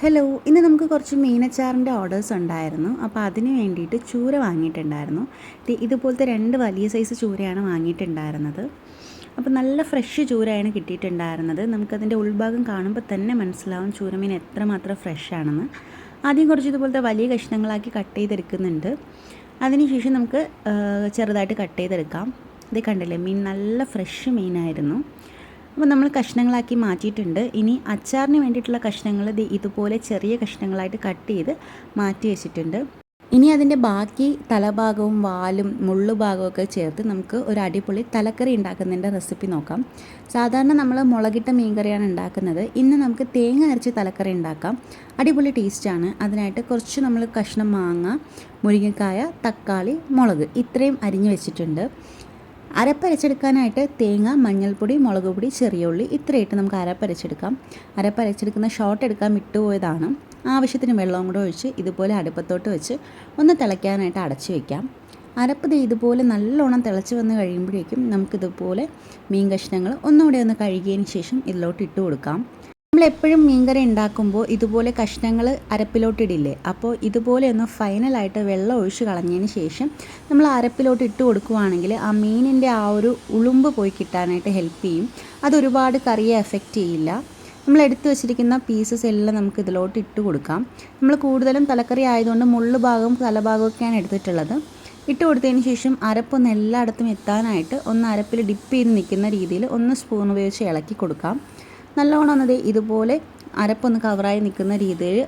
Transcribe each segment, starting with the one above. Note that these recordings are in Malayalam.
ഹലോ ഇന്ന് നമുക്ക് കുറച്ച് മീനച്ചാറിന്റെ ഓർഡേഴ്സ് ഉണ്ടായിരുന്നു. അപ്പോൾ അതിന് വേണ്ടിയിട്ട് ചൂര വാങ്ങിയിട്ടുണ്ടായിരുന്നു. ഇതുപോലത്തെ രണ്ട് വലിയ സൈസ് ചൂരയാണ് വാങ്ങിയിട്ടുണ്ടായിരുന്നത്. അപ്പോൾ നല്ല ഫ്രഷ് ചൂരയാണ് കിട്ടിയിട്ടുണ്ടായിരുന്നത്. നമുക്കതിന്റെ ഉൾഭാഗം കാണുമ്പോൾ തന്നെ മനസ്സിലാവും ചൂരമീൻ എത്രമാത്രം ഫ്രഷ് ആണെന്ന്. ആദ്യം കുറച്ച് ഇതുപോലത്തെ വലിയ കഷ്ണങ്ങളാക്കി കട്ട് ചെയ്തെടുക്കുന്നുണ്ട്. അതിനുശേഷം നമുക്ക് ചെറുതായിട്ട് കട്ട് ചെയ്തെടുക്കാം. ഇത് കണ്ടില്ലേ മീൻ നല്ല ഫ്രഷ് മീനായിരുന്നു. അപ്പോൾ നമ്മൾ കഷ്ണങ്ങളാക്കി മാറ്റിയിട്ടുണ്ട്. ഇനി അച്ചാറിന് വേണ്ടിയിട്ടുള്ള കഷ്ണങ്ങൾ ഇതുപോലെ ചെറിയ കഷ്ണങ്ങളായിട്ട് കട്ട് ചെയ്ത് മാറ്റി വെച്ചിട്ടുണ്ട്. ഇനി അതിന്റെ ബാക്കി തലഭാഗവും വാലും മുള്ളു ഭാഗവും ചേർത്ത് നമുക്ക് ഒരു അടിപൊളി തലക്കറി ഉണ്ടാക്കുന്നതിന്റെ റെസിപ്പി നോക്കാം. സാധാരണ നമ്മൾ മുളകിട്ട മീൻകറിയാണ് ഉണ്ടാക്കുന്നത്. ഇന്ന് നമുക്ക് തേങ്ങ അരച്ച് തലക്കറി ഉണ്ടാക്കാം. അടിപൊളി ടേസ്റ്റാണ്. അതിനായിട്ട് കുറച്ച് നമ്മൾ കഷ്ണം മാങ്ങ മുരിങ്ങക്കായ തക്കാളി മുളക് ഇത്രയും അരിഞ്ഞു വെച്ചിട്ടുണ്ട്. അരപ്പരച്ചെടുക്കാനായിട്ട് തേങ്ങ മഞ്ഞൾപ്പൊടി മുളക് പൊടി ചെറിയ ഉള്ളി ഇത്രയിട്ട് നമുക്ക് അരപ്പരച്ചെടുക്കാം. അരപ്പരച്ചെടുക്കുന്ന ഷോർട്ട് എടുക്കാൻ വിട്ടുപോയതാണ്. ആവശ്യത്തിന് വെള്ളവും കൂടെ ഒഴിച്ച് ഇതുപോലെ അടുപ്പത്തോട്ട് വെച്ച് ഒന്ന് തിളയ്ക്കാനായിട്ട് അടച്ചു വയ്ക്കാം അരപ്പ് ഇതുപോലെ നല്ലോണം തിളച്ച് വന്ന് കഴിയുമ്പോഴേക്കും നമുക്കിതുപോലെ മീൻ കഷ്ണങ്ങൾ ഒന്നുകൂടെ ഒന്ന് കഴുകിയതിന് ശേഷം ഇതിലോട്ട് ഇട്ട് കൊടുക്കാം. നമ്മൾ എപ്പോഴും മീൻകറി ഉണ്ടാക്കുമ്പോൾ ഇതുപോലെ കഷ്ണങ്ങൾ അരപ്പിലോട്ടിടില്ലേ? അപ്പോൾ ഇതുപോലെ ഒന്ന് ഫൈനലായിട്ട് വെള്ളം ഒഴിച്ച് കളഞ്ഞതിന് ശേഷം നമ്മൾ അരപ്പിലോട്ട് ഇട്ട് കൊടുക്കുവാണെങ്കിൽ ആ മീനിന്റെ ആ ഒരു ഉളുമ്പ് പോയി കിട്ടാനായിട്ട് ഹെൽപ്പ് ചെയ്യും. അതൊരുപാട് കറിയെ എഫക്റ്റ് ചെയ്യില്ല. നമ്മൾ എടുത്തു വെച്ചിരിക്കുന്ന പീസസ് എല്ലാം നമുക്ക് ഇതിലോട്ട് ഇട്ട് കൊടുക്കാം. നമ്മൾ കൂടുതലും തലക്കറി ആയതുകൊണ്ട് മുള്ളു ഭാഗവും തലഭാഗമൊക്കെയാണ് എടുത്തിട്ടുള്ളത്. ഇട്ട് കൊടുത്തതിന് ശേഷം അരപ്പൊന്ന് എല്ലായിടത്തും എത്താനായിട്ട് ഒന്ന് അരപ്പിൽ ഡിപ്പ് ചെയ്ത് നിൽക്കുന്ന രീതിയിൽ ഒന്ന് സ്പൂൺ ഉപയോഗിച്ച് ഇളക്കി കൊടുക്കാം. നല്ലോണം ഒന്ന് ദേ ഇതുപോലെ അരപ്പൊന്ന് കവറായി നിൽക്കുന്ന രീതിയിൽ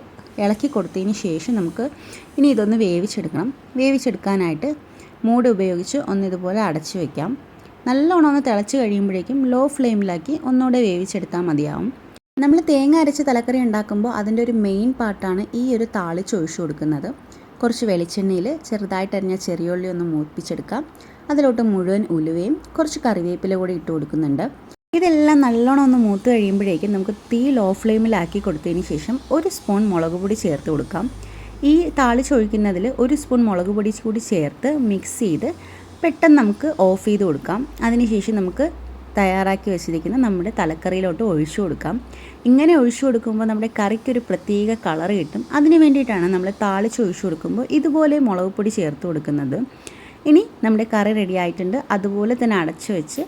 ഇളക്കി കൊടുത്തതിന് ശേഷം നമുക്ക് ഇനി ഇതൊന്ന് വേവിച്ചെടുക്കണം. വേവിച്ചെടുക്കാനായിട്ട് മൂട് ഉപയോഗിച്ച് ഒന്ന് ഇതുപോലെ അടച്ചു വയ്ക്കാം നല്ലോണം ഒന്ന് തിളച്ച് കഴിയുമ്പോഴേക്കും ലോ ഫ്ലെയിമിലാക്കി ഒന്നുകൂടെ വേവിച്ചെടുത്താൽ മതിയാവും. നമ്മൾ തേങ്ങ അരച്ച് തലക്കറി ഉണ്ടാക്കുമ്പോൾ അതിന്റെ ഒരു മെയിൻ പാർട്ടാണ് ഈ ഒരു താളിച്ച് ഒഴിച്ചു കൊടുക്കുന്നത്. കുറച്ച് വെളിച്ചെണ്ണയിൽ ചെറുതായിട്ട് അരിഞ്ഞ ചെറിയുള്ളി ഒന്ന് മൂപ്പിച്ചെടുക്കാം. അതിലോട്ട് മുഴുവൻ ഉലുവയും കുറച്ച് കറിവേപ്പില കൂടി ഇട്ട് കൊടുക്കുന്നുണ്ട്. ഇതെല്ലാം നല്ലോണം ഒന്ന് മൂത്ത് കഴിയുമ്പോഴേക്കും നമുക്ക് തീ ലോ ഫ്ലെയിമിലാക്കി കൊടുത്തതിന് ശേഷം ഒരു സ്പൂൺ മുളക് പൊടി ചേർത്ത് കൊടുക്കാം. ഈ താളിച്ചൊഴിക്കുന്നതിൽ ഒരു സ്പൂൺ മുളക് പൊടി കൂടി ചേർത്ത് മിക്സ് ചെയ്ത് പെട്ടെന്ന് നമുക്ക് ഓഫ് ചെയ്ത് കൊടുക്കാം. അതിനുശേഷം നമുക്ക് തയ്യാറാക്കി വെച്ചിരിക്കുന്ന നമ്മുടെ തലക്കറിയിലോട്ട് ഒഴിച്ചു കൊടുക്കാം. ഇങ്ങനെ ഒഴിച്ചു കൊടുക്കുമ്പോൾ നമ്മുടെ കറിക്കൊരു പ്രത്യേക കളർ കിട്ടും. അതിന് വേണ്ടിയിട്ടാണ് നമ്മൾ താളിച്ച് ഒഴിച്ചു കൊടുക്കുമ്പോൾ ഇതുപോലെ മുളക് പൊടി ചേർത്ത് കൊടുക്കുന്നത്. ഇനി നമ്മുടെ കറി റെഡി ആയിട്ടുണ്ട്. അതുപോലെ തന്നെ അടച്ചു വെച്ച്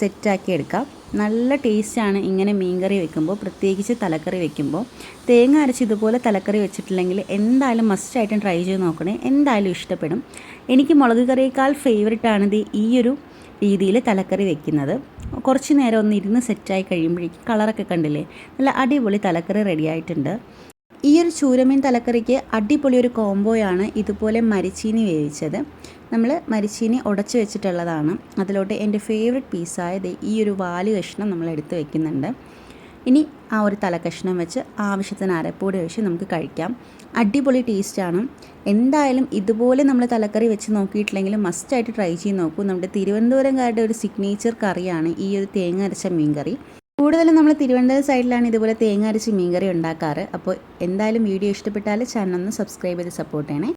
സെറ്റാക്കി എടുക്കാം. നല്ല ടേസ്റ്റാണ് ഇങ്ങനെ മീൻകറി വെക്കുമ്പോൾ പ്രത്യേകിച്ച് തലക്കറി വെക്കുമ്പോൾ. തേങ്ങ അരച്ച് ഇതുപോലെ തലക്കറി വെച്ചിട്ടില്ലെങ്കിൽ എന്തായാലും മസ്റ്റായിട്ടും ട്രൈ ചെയ്ത് നോക്കണേ. എന്തായാലും ഇഷ്ടപ്പെടും. എനിക്ക് മുളക് കറിയേക്കാൾ ഫേവററ്റ് ആണ് ഇത് ഈ ഒരു രീതിയിൽ തലക്കറി വെക്കുന്നത്. കുറച്ച് നേരം ഒന്ന് ഇരുന്ന് സെറ്റായി കഴിയുമ്പോഴേക്കും കളറൊക്കെ കണ്ടില്ലേ? നല്ല അടിപൊളി തലക്കറി റെഡി ആയിട്ടുണ്ട്. ഈ ഒരു ചൂരമീൻ തലക്കറിക്ക് അടിപൊളി ഒരു കോംബോയാണ് ഇതുപോലെ മരിച്ചീനി വേവിച്ചത്. നമ്മൾ മരിച്ചീനി ഉടച്ചു വെച്ചിട്ടുള്ളതാണ്. അതിലോട്ട് എന്റെ ഫേവററ്റ് പീസായത് ഈ ഒരു വാൽ കഷ്ണം നമ്മൾ എടുത്ത് വെക്കുന്നുണ്ട്. ഇനി ആ ഒരു തലക്കഷ്ണം വെച്ച് ആവശ്യത്തിന് അരപ്പൂടി വെച്ച് നമുക്ക് കഴിക്കാം. അടിപൊളി ടേസ്റ്റാണ് എന്തായാലും ഇതുപോലെ നമ്മൾ തലക്കറി വെച്ച് നോക്കിയിട്ടില്ലെങ്കിൽ മസ്റ്റായിട്ട് ട്രൈ ചെയ്ത് നോക്കൂ. നമ്മുടെ തിരുവനന്തപുരംകാരുടെ ഒരു സിഗ്നേച്ചർ കറിയാണ് ഈ ഒരു തേങ്ങ അരച്ച മീൻ കറി കൂടുതലും നമ്മൾ തിരുവനന്തപുരം സൈഡിലാണ് ഇതുപോലെ തേങ്ങ അരച്ച് മീൻകറി ഉണ്ടാക്കാറ്. അപ്പോൾ എന്തായാലും വീഡിയോ ഇഷ്ടപ്പെട്ടാൽ ചാനൽ ഒന്ന് സബ്സ്ക്രൈബ് ചെയ്ത് സപ്പോർട്ട് ചെയ്യണേ.